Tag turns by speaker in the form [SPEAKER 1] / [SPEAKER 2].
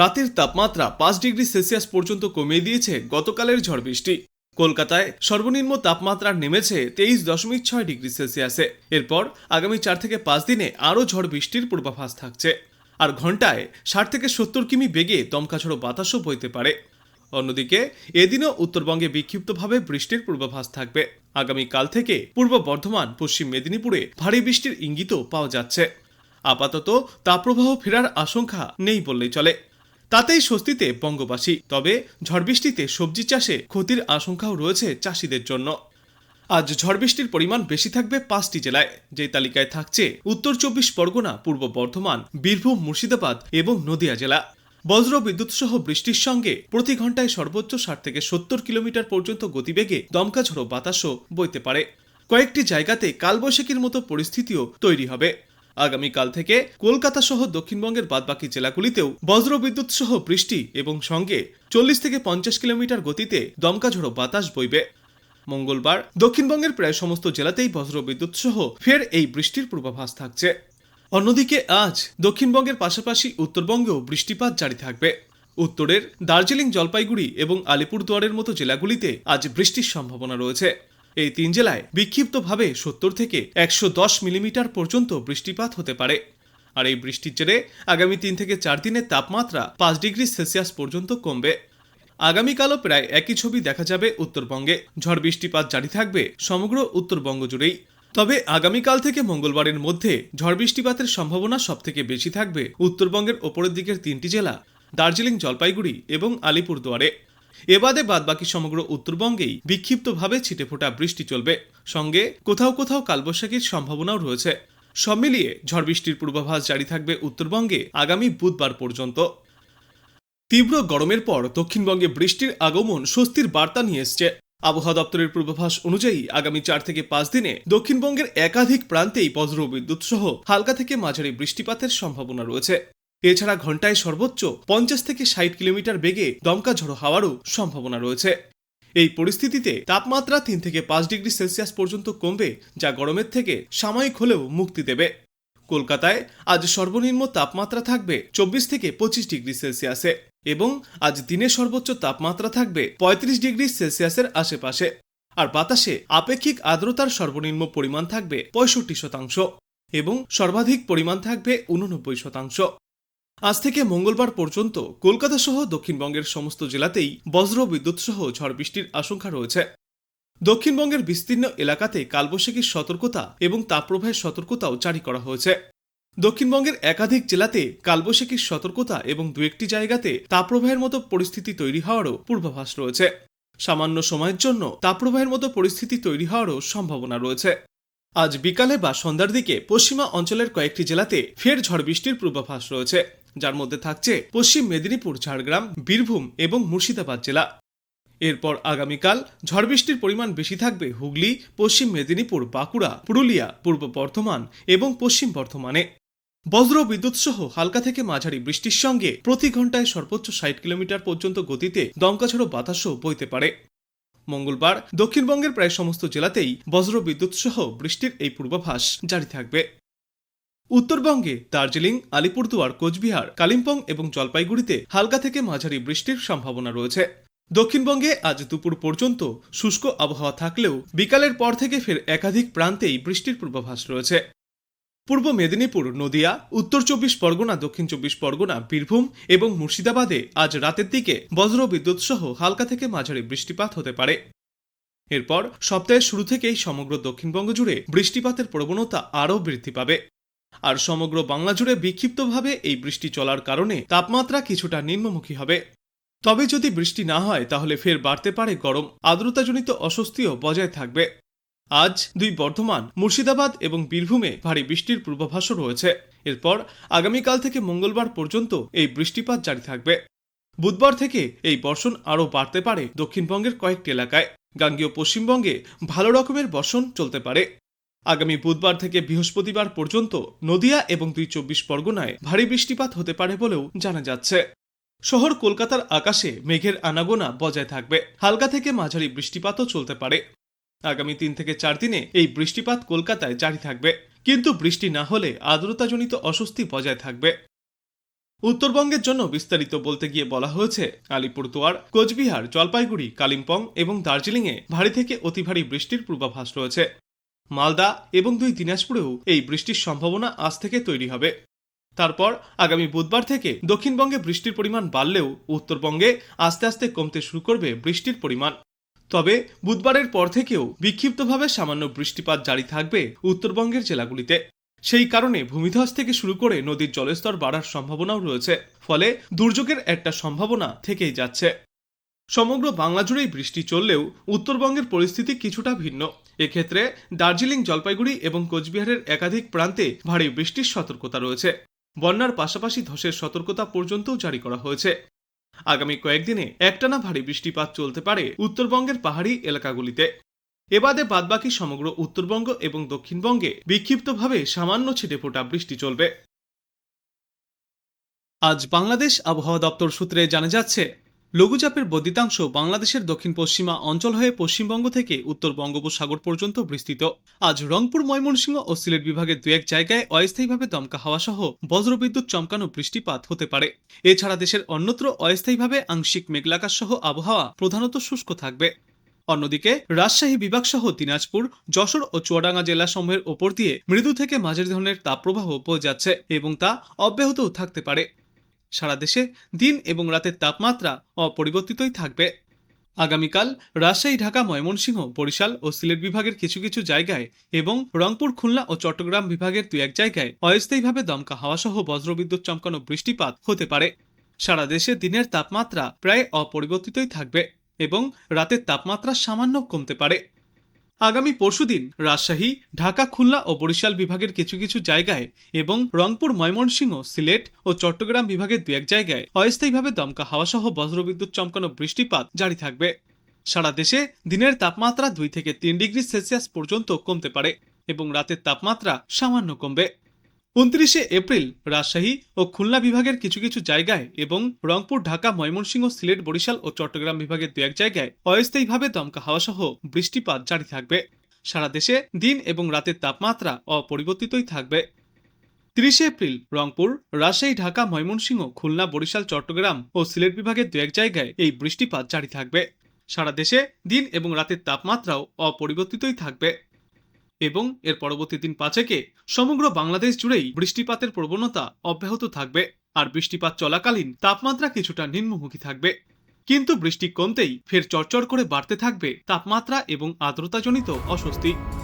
[SPEAKER 1] রাতের তাপমাত্রা পাঁচ ডিগ্রি সেলসিয়াস পর্যন্ত কমিয়ে দিয়েছে গতকালের ঝড় বৃষ্টি কলকাতায় সর্বনিম্ন তাপমাত্রা নেমেছে তেইশ দশমিক ছয় ডিগ্রি সেলসিয়াসে এরপর আগামী চার থেকে পাঁচ দিনে আরও ঝড় বৃষ্টির পূর্বাভাস থাকছে আর ঘন্টায় ষাট থেকে সত্তর কিমি বেগে দমকাঝড়ো বাতাসও বইতে পারে অন্যদিকে এদিনও উত্তরবঙ্গে বিক্ষিপ্তভাবে বৃষ্টির পূর্বাভাস থাকবে আগামীকাল থেকে পূর্ব বর্ধমান পশ্চিম মেদিনীপুরে ভারী বৃষ্টির ইঙ্গিতও পাওয়া যাচ্ছে আপাতত তাপপ্রবাহ ফেরার আশঙ্কা নেই বললেই চলে তাতেই স্বস্তিতে বঙ্গবাসী তবে ঝড়বৃষ্টিতে সবজি চাষে ক্ষতির আশঙ্কাও রয়েছে চাষিদের জন্য আজ ঝড় বৃষ্টির পরিমাণ বেশি থাকবে পাঁচটি জেলায় যে তালিকায় থাকছে উত্তর চব্বিশ পরগনা পূর্ব বর্ধমান বীরভূম মুর্শিদাবাদ এবং নদিয়া জেলা বজ্র বিদ্যুৎ সহ বৃষ্টির সঙ্গে প্রতি ঘন্টায় সর্বোচ্চ ষাট থেকে সত্তর কিলোমিটার পর্যন্ত গতিবেগে দমকা ঝড়ো বাতাসও বইতে পারে কয়েকটি জায়গাতে কালবৈশাখীর মতো পরিস্থিতিও তৈরি হবে আগামীকাল থেকে কলকাতা সহ দক্ষিণবঙ্গের বাদবাকি জেলাগুলিতেও বজ্রবিদ্যুৎ সহ বৃষ্টি এবং সঙ্গে চল্লিশ থেকে পঞ্চাশ কিলোমিটার গতিতে দমকাঝোড়ো বাতাস বইবে মঙ্গলবার দক্ষিণবঙ্গের প্রায় সমস্ত জেলাতেই বজ্রবিদ্যুৎ সহ ফের এই বৃষ্টির পূর্বাভাস থাকছে অন্যদিকে আজ দক্ষিণবঙ্গের পাশাপাশি উত্তরবঙ্গেও বৃষ্টিপাত জারি থাকবে উত্তরের দার্জিলিং জলপাইগুড়ি এবং আলিপুরদুয়ারের মতো জেলাগুলিতে আজ বৃষ্টির সম্ভাবনা রয়েছে এই তিন জেলায় বিক্ষিপ্তভাবে সত্তর থেকে একশো দশ মিলিমিটার পর্যন্ত বৃষ্টিপাত হতে পারে আর এই বৃষ্টির জেরে আগামী তিন থেকে চার দিনের তাপমাত্রা পাঁচ ডিগ্রি সেলসিয়াস পর্যন্ত কমবে আগামীকালও প্রায় একই ছবি দেখা যাবে উত্তরবঙ্গে ঝড় বৃষ্টিপাত জারি থাকবে সমগ্র উত্তরবঙ্গ জুড়েই তবে আগামীকাল থেকে মঙ্গলবারের মধ্যে ঝড় বৃষ্টিপাতের সম্ভাবনা সবথেকে বেশি থাকবে উত্তরবঙ্গের ওপরের দিকের তিনটি জেলা দার্জিলিং জলপাইগুড়ি এবং আলিপুরদুয়ারে এবাদে বাদবাকি সমগ্র উত্তরবঙ্গেই বিক্ষিপ্তভাবে ছিটে ফোটা বৃষ্টি চলবে সঙ্গে কোথাও কোথাও কালবৈশাখীর সম্ভাবনাও রয়েছে সব মিলিয়ে ঝড় বৃষ্টির পূর্বাভাস জারি থাকবে উত্তরবঙ্গে আগামী বুধবার পর্যন্ত
[SPEAKER 2] তীব্র গরমের পর দক্ষিণবঙ্গে বৃষ্টির আগমন স্বস্তির বার্তা নিয়ে এসছে আবহাওয়া দপ্তরের পূর্বাভাস অনুযায়ী আগামী চার থেকে পাঁচ দিনে দক্ষিণবঙ্গের একাধিক প্রান্তেই বজ্রবিদ্যুৎ সহ হালকা থেকে মাঝারি বৃষ্টিপাতের সম্ভাবনা রয়েছে এছাড়া ঘন্টায় সর্বোচ্চ পঞ্চাশ থেকে ষাট কিলোমিটার বেগে দমকা ঝড়ো হওয়ারও সম্ভাবনা রয়েছে এই পরিস্থিতিতে তাপমাত্রা তিন থেকে পাঁচ ডিগ্রি সেলসিয়াস পর্যন্ত কমবে যা গরমের থেকে সাময়িক হলেও মুক্তি দেবে কলকাতায় আজ সর্বনিম্ন তাপমাত্রা থাকবে চব্বিশ থেকে পঁচিশ ডিগ্রি সেলসিয়াসে এবং আজ দিনের সর্বোচ্চ তাপমাত্রা থাকবে ৩৫ ডিগ্রি সেলসিয়াসের আশেপাশে আর বাতাসে আপেক্ষিক আর্দ্রতার সর্বনিম্ন পরিমাণ থাকবে পঁয়ষট্টি শতাংশ এবং সর্বাধিক পরিমাণ থাকবে উননব্বই শতাংশ আজ থেকে মঙ্গলবার পর্যন্ত কলকাতা সহ দক্ষিণবঙ্গের সমস্ত জেলাতেই বজ্র বিদ্যুৎ সহ ঝড় বৃষ্টির আশঙ্কা রয়েছে দক্ষিণবঙ্গের বিস্তীর্ণ এলাকাতে কালবৈশাখীর সতর্কতা এবং তাপপ্রবাহের সতর্কতাও জারি করা হয়েছে দক্ষিণবঙ্গের একাধিক জেলাতে কালবৈশাখীর সতর্কতা এবং দু একটি জায়গাতে তাপপ্রবাহের মতো পরিস্থিতি তৈরি হওয়ারও পূর্বাভাস রয়েছে সামান্য সময়ের জন্য তাপপ্রবাহের মতো পরিস্থিতি তৈরি হওয়ারও সম্ভাবনা রয়েছে আজ বিকালে বা সন্ধ্যার দিকে পশ্চিমা অঞ্চলের কয়েকটি জেলাতে ফের ঝড় বৃষ্টির পূর্বাভাস রয়েছে যার মধ্যে থাকছে পশ্চিম মেদিনীপুর ঝাড়গ্রাম বীরভূম এবং মুর্শিদাবাদ জেলা এরপর আগামীকাল ঝড় বৃষ্টির পরিমাণ বেশি থাকবে হুগলি পশ্চিম মেদিনীপুর বাঁকুড়া পুরুলিয়া পূর্ব বর্ধমান এবং পশ্চিম বর্ধমানে বজ্র বিদ্যুৎ সহ হালকা থেকে মাঝারি বৃষ্টির সঙ্গে প্রতি ঘন্টায় সর্বোচ্চ ষাট কিলোমিটার পর্যন্ত গতিতে দমকাছড়ো বাতাসও বইতে পারে মঙ্গলবার দক্ষিণবঙ্গের প্রায় সমস্ত জেলাতেই বজ্র বিদ্যুৎ সহ বৃষ্টির এই পূর্বাভাস জারি থাকবে উত্তরবঙ্গে দার্জিলিং আলিপুরদুয়ার কোচবিহার কালিম্পং এবং জলপাইগুড়িতে হালকা থেকে মাঝারি বৃষ্টির সম্ভাবনা রয়েছে দক্ষিণবঙ্গে আজ দুপুর পর্যন্ত শুষ্ক আবহাওয়া থাকলেও বিকালের পর থেকে ফের একাধিক প্রান্তেই বৃষ্টির পূর্বাভাস রয়েছে পূর্ব মেদিনীপুর নদিয়া উত্তর চব্বিশ পরগনা দক্ষিণ চব্বিশ পরগনা বীরভূম এবং মুর্শিদাবাদে আজ রাতের দিকে বজ্র বিদ্যুৎ সহ হালকা থেকে মাঝারি বৃষ্টিপাত হতে পারে এরপর সপ্তাহের শুরু থেকেই সমগ্র দক্ষিণবঙ্গ জুড়ে বৃষ্টিপাতের প্রবণতা আরও বৃদ্ধি পাবে আর সমগ্র বাংলা জুড়ে বিক্ষিপ্তভাবে এই বৃষ্টি চলার কারণে তাপমাত্রা কিছুটা নিম্নমুখী হবে তবে যদি বৃষ্টি না হয় তাহলে ফের বাড়তে পারে গরম আর্দ্রতাজনিত অস্বস্তিও বজায় থাকবে আজ দুই বর্ধমান মুর্শিদাবাদ এবং বীরভূমে ভারী বৃষ্টির পূর্বাভাসও রয়েছে এরপর আগামীকাল থেকে মঙ্গলবার পর্যন্ত এই বৃষ্টিপাত জারি থাকবে বুধবার থেকে এই বর্ষণ আরও বাড়তে পারে দক্ষিণবঙ্গের কয়েকটি এলাকায় গাঙ্গীয় পশ্চিমবঙ্গে ভালো রকমের বর্ষণ চলতে পারে আগামী বুধবার থেকে বৃহস্পতিবার পর্যন্ত নদিয়া এবং দুই চব্বিশ পরগনায় ভারী বৃষ্টিপাত হতে পারে বলেও জানা যাচ্ছে শহর কলকাতার আকাশে মেঘের আনাগোনা বজায় থাকবে হালকা থেকে মাঝারি বৃষ্টিপাতও চলতে পারে আগামী তিন থেকে চার দিনে এই বৃষ্টিপাত কলকাতায় জারি থাকবে কিন্তু বৃষ্টি না হলে আর্দ্রতাজনিত অস্বস্তি বজায় থাকবে উত্তরবঙ্গের জন্য বিস্তারিত বলতে গিয়ে বলা হয়েছে আলিপুরদুয়ার কোচবিহার জলপাইগুড়ি কালিম্পং এবং দার্জিলিংয়ে ভারী থেকে অতি ভারী বৃষ্টির পূর্বাভাস রয়েছে মালদা এবং দুই দিনাজপুরেও এই বৃষ্টির সম্ভাবনা আজ থেকে তৈরি হবে তারপর আগামী বুধবার থেকে দক্ষিণবঙ্গে বৃষ্টির পরিমাণ বাড়লেও উত্তরবঙ্গে আস্তে আস্তে কমতে শুরু করবে বৃষ্টির পরিমাণ তবে বুধবারের পর থেকেও বিক্ষিপ্তভাবে সামান্য বৃষ্টিপাত জারি থাকবে উত্তরবঙ্গের জেলাগুলিতে সেই কারণে ভূমিধ্বস থেকে শুরু করে নদীর জলস্তর বাড়ার সম্ভাবনাও রয়েছে ফলে দুর্যোগের একটা সম্ভাবনা থেকেই যাচ্ছে সমগ্র বাংলা জুড়েই বৃষ্টি চললেও উত্তরবঙ্গের পরিস্থিতি কিছুটা ভিন্ন এক্ষেত্রে দার্জিলিং জলপাইগুড়ি এবং কোচবিহারের একাধিক প্রান্তে ভারী বৃষ্টির সতর্কতা রয়েছে বন্যার পাশাপাশি ধসের সতর্কতা পর্যন্তও জারি করা হয়েছে আগামী কয়েকদিনে একটানা ভারী বৃষ্টিপাত চলতে পারে উত্তরবঙ্গের পাহাড়ি এলাকাগুলিতে এবাদে বাদবাকি সমগ্র উত্তরবঙ্গ এবং দক্ষিণবঙ্গে বিক্ষিপ্তভাবে সামান্য ছিটেফোঁটা বৃষ্টি চলবে
[SPEAKER 3] আজ বাংলাদেশ আবহাওয়া দপ্তর সূত্রে জানা যাচ্ছে লঘুচাপের বদ্যিতাংশ বাংলাদেশের দক্ষিণ পশ্চিমা অঞ্চল হয়ে পশ্চিমবঙ্গ থেকে উত্তর বঙ্গোপসাগর পর্যন্ত বিস্তৃত আজ রংপুর ময়মনসিংহ ও সিলেট বিভাগের দু এক জায়গায় অস্থায়ীভাবে দমকা হাওয়া সহ বজ্রবিদ্যুৎ চমকানো বৃষ্টিপাত হতে পারে এছাড়া দেশের অন্যত্র অস্থায়ীভাবে আংশিক মেঘলাকাশ সহ আবহাওয়া প্রধানত শুষ্ক থাকবে অন্যদিকে রাজশাহী বিভাগ সহ দিনাজপুর যশোর ও চুয়াডাঙ্গা জেলাসমূহের ওপর দিয়ে মৃদু থেকে মাঝের ধরনের তাপপ্রবাহ বয়ে যাচ্ছে এবং তা অব্যাহতও থাকতে পারে সারা দেশে দিন এবং রাতের তাপমাত্রা অপরিবর্তিতই থাকবে আগামীকাল রাজশাহী ঢাকা ময়মনসিংহ বরিশাল ও সিলেট বিভাগের কিছু কিছু জায়গায় এবং রংপুর খুলনা ও চট্টগ্রাম বিভাগের দু এক জায়গায় অস্থায়ীভাবে দমকা হাওয়াসহ বজ্রবিদ্যুৎ চমকানো বৃষ্টিপাত হতে পারে সারা দেশে দিনের তাপমাত্রা প্রায় অপরিবর্তিতই থাকবে এবং রাতের তাপমাত্রা সামান্য কমতে পারে আগামী পরশুদিন রাজশাহী ঢাকা খুলনা ও বরিশাল বিভাগের কিছু কিছু জায়গায় এবং রংপুর ময়মনসিংহ সিলেট ও চট্টগ্রাম বিভাগের দু এক জায়গায় অস্থায়ীভাবে দমকা হাওয়াসহ বজ্রবিদ্যুৎ চমকানো বৃষ্টিপাত জারি থাকবে সারা দেশে দিনের তাপমাত্রা দুই থেকে তিন ডিগ্রি সেলসিয়াস পর্যন্ত কমতে পারে এবং রাতের তাপমাত্রা সামান্য কমবে উনত্রিশে এপ্রিল রাজশাহী ও খুলনা বিভাগের কিছু কিছু জায়গায় এবং রংপুর ঢাকা ময়মনসিংহ সিলেট বরিশাল ও চট্টগ্রাম বিভাগের দু এক জায়গায় অস্থায়ীভাবে দমকা হাওয়াসহ বৃষ্টিপাত জারি থাকবে সারা দেশে দিন এবং রাতের তাপমাত্রা অপরিবর্তিতই থাকবে তিরিশে এপ্রিল রংপুর রাজশাহী ঢাকা ময়মনসিংহ খুলনা বরিশাল চট্টগ্রাম ও সিলেট বিভাগের দু এক জায়গায় এই বৃষ্টিপাত জারি থাকবে সারা দেশে দিন এবং রাতের তাপমাত্রাও অপরিবর্তিতই থাকবে এবং এর পরবর্তী দিন পাঁচেকে সমগ্র বাংলাদেশ জুড়েই বৃষ্টিপাতের প্রবণতা অব্যাহত থাকবে আর বৃষ্টিপাত চলাকালীন তাপমাত্রা কিছুটা নিম্নমুখী থাকবে কিন্তু বৃষ্টি কমতেই ফের চড়চড় করে বাড়তে থাকবে তাপমাত্রা এবং আর্দ্রতাজনিত অস্বস্তি